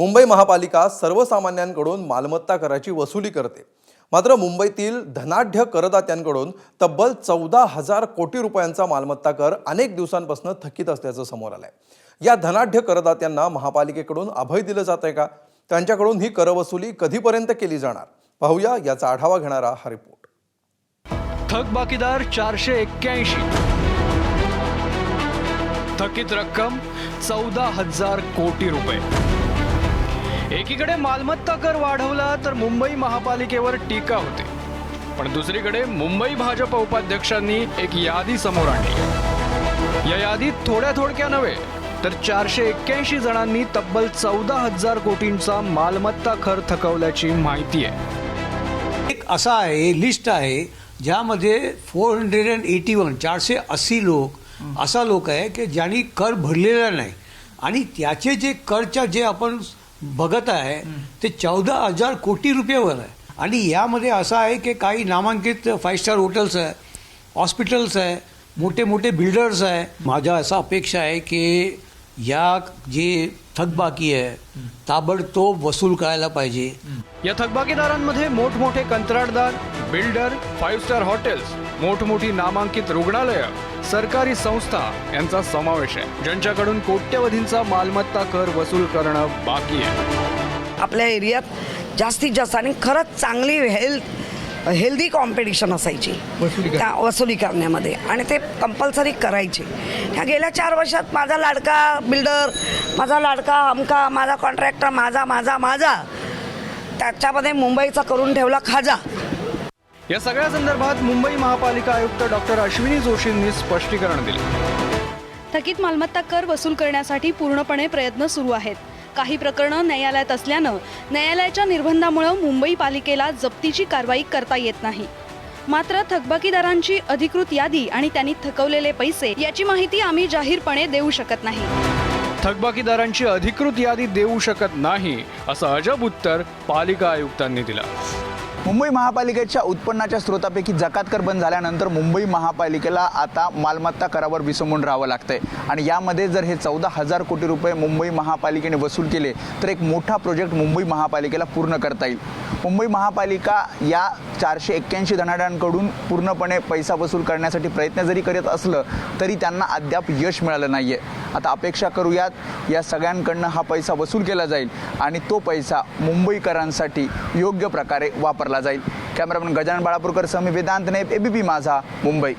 मुंबई महापालिका सर्वसामान्यांकडून मालमत्ता कराची वसुली करते. मात्र मुंबईतील धनाढ्य करदात्यांकडून तब्बल चौदा हजार कोटी रुपयांचा मालमत्ता कर अनेक दिवसांपासून थकीत असल्याचं समोर आलंय. या धनाढ्य करदात्यांना महापालिकेकडून अभय दिलं जात आहे का? त्यांच्याकडून ही करवसुली कधीपर्यंत केली जाणार? पाहूया याचा आढावा घेणारा हा रिपोर्ट. थकबाकीदार चारशे एक्क्याऐंशी. थकीत रक्कम चौदा हजार कोटी रुपये. एकीकडे मालमत्ता कर वाढवला तर मुंबई महापालिकेवर टीका होते. पण दुसरीकडे मुंबई भाजप उपाध्यक्षांनी एक यादी समोर आणली. या यादीत थोड्या थोडक्या नव्हे तर चारशे एक्क्याऐंशी जणांनी तब्बल चौदा हजार कोटींचा मालमत्ता कर थकवल्याची माहिती आहे. एक असा आहे लिस्ट आहे ज्यामध्ये four hundred and eighty one चारशे अस्सी लोक असा लोक आहे की ज्यांनी कर भरलेला नाही. आणि त्याचे जे करच्या जे आपण बघत आहे ते चौदा हजार कोटी रुपयावर आहे. आणि यामध्ये असं आहे की काही नामांकित फाईव्ह स्टार हॉटेल्स आहे हॉस्पिटल्स आहे मोठे मोठे बिल्डर्स आहे. माझ्या असा अपेक्षा आहे की या जे थकबाकी आहे ताबडतोब वसूल करायला पाहिजे. या थकबाकीदारांमध्ये मोठमोठे कंत्राटदार बिल्डर फाईव्ह स्टार हॉटेल्स मोठमोठी नामांकित रुग्णालयं सरकारी संस्था यांचा समावेश आहे. ज्यांच्याकडून कोट्यवधींचा मालमत्ता कर वसूल करणं बाकी आहे. आपल्या एरियात जास्तीत जास्त आणि खरंच चांगली हेल्थ हेल्दी कॉम्पिटिशन असायची. त्या वसुली करण्यामध्ये. आणि ते कंपल्सरी करायचे. ह्या गेल्या चार वर्षात माझा लाडका बिल्डर माझा लाडका अमका माझा कॉन्ट्रॅक्टर माझा माझा माझा त्याच्यामध्ये मुंबईचा करून ठेवला खाजा. या सगळ्या संदर्भात मुंबई महापालिका आयुक्त डॉक्टर अश्विनी जोशींनी स्पष्टीकरण दिले. थकीत मालमत्ता कर वसूल करण्यासाठी पूर्णपणे प्रयत्न सुरू आहेत. काही प्रकरणं न्यायालयात असल्यानं न्यायालयाच्या निर्बंधामुळं मुंबई पालिकेला जप्तीची कारवाई करता येत नाही. मात्र थकबाकीदारांची अधिकृत यादी आणि त्यांनी थकवलेले पैसे याची माहिती आम्ही जाहीरपणे देऊ शकत नाही. थकबाकीदारांची अधिकृत यादी देऊ शकत नाही असं अजब उत्तर पालिका आयुक्तांनी दिलं. मुंबई महापालिकेच्या उत्पन्नाच्या स्रोतापैकी जकात कर बंद झाल्यानंतर मुंबई महापालिकेला आता मालमत्ता करावर विसंबून राहावं लागतंय. आणि यामध्ये जर हे चौदा हजार कोटी रुपये मुंबई महापालिकेने वसूल केले तर एक मोठा प्रोजेक्ट मुंबई महापालिकेला पूर्ण करता येईल. मुंबई महापालिका या चारशे एक्क्याऐंशी धनाढ्यांकडून पूर्णपणे पैसा वसूल करण्यासाठी प्रयत्न जरी करत असलं तरी त्यांना अद्याप यश मिळालं नाही आहे आता अपेक्षा करूयात या सगळ्यांकडनं हा पैसा वसूल केला जाईल आणि तो पैसा मुंबईकरांसाठी योग्य प्रकारे वापरला जाईल. Cameraman Gajanan Balapurkar Sami Vedant Naip ABP Majha Mumbai.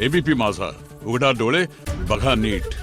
ABP माझा. उघडा डोळे बघा नीट.